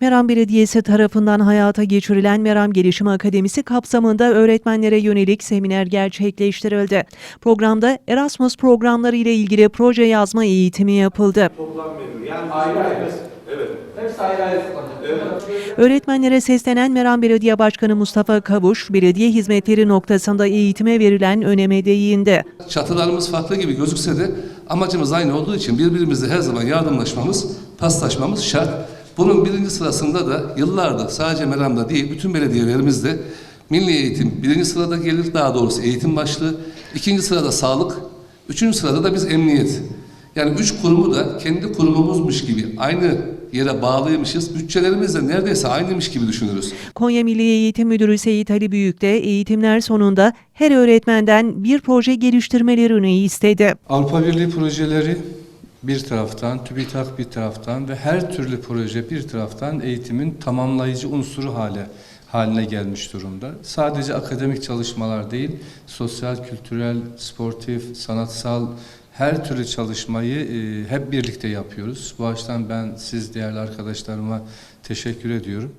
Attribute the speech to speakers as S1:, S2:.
S1: Meram Belediyesi tarafından hayata geçirilen Meram Gelişim Akademisi kapsamında öğretmenlere yönelik seminer gerçekleştirildi. Programda Erasmus programları ile ilgili proje yazma eğitimi yapıldı.
S2: toplam menü. Yani
S3: Ayrı ayrı.
S2: Evet.
S3: Hepsi ayrı ayrı kullanacak.
S1: Öğretmenlere seslenen Meram Belediye Başkanı Mustafa Kavuş, belediye hizmetleri noktasında eğitime verilen öneme değindi.
S4: Çatılarımız farklı gibi gözükse de amacımız aynı olduğu için birbirimizle her zaman yardımlaşmamız, paslaşmamız şart. Bunun birinci sırasında da yıllardır sadece Meram'da değil bütün belediyelerimizde milli eğitim birinci sırada gelir daha doğrusu eğitim başlığı. ikinci sırada sağlık, üçüncü sırada da biz emniyet. Yani üç kurumu da kendi kurumumuzmuş gibi aynı yere bağlıymışız. Bütçelerimiz de neredeyse aynıymış gibi düşünürüz.
S1: Konya Milli Eğitim Müdürü Seyit Ali Büyük de eğitimler sonunda her öğretmenden bir proje geliştirmelerini istedi.
S5: Avrupa Birliği projeleri bir taraftan, TÜBİTAK bir taraftan ve her türlü proje bir taraftan eğitimin tamamlayıcı unsuru hale haline gelmiş durumda. Sadece akademik çalışmalar değil, sosyal, kültürel, sportif, sanatsal her türlü çalışmayı e, hep birlikte yapıyoruz. Bu açıdan ben siz değerli arkadaşlarıma teşekkür ediyorum.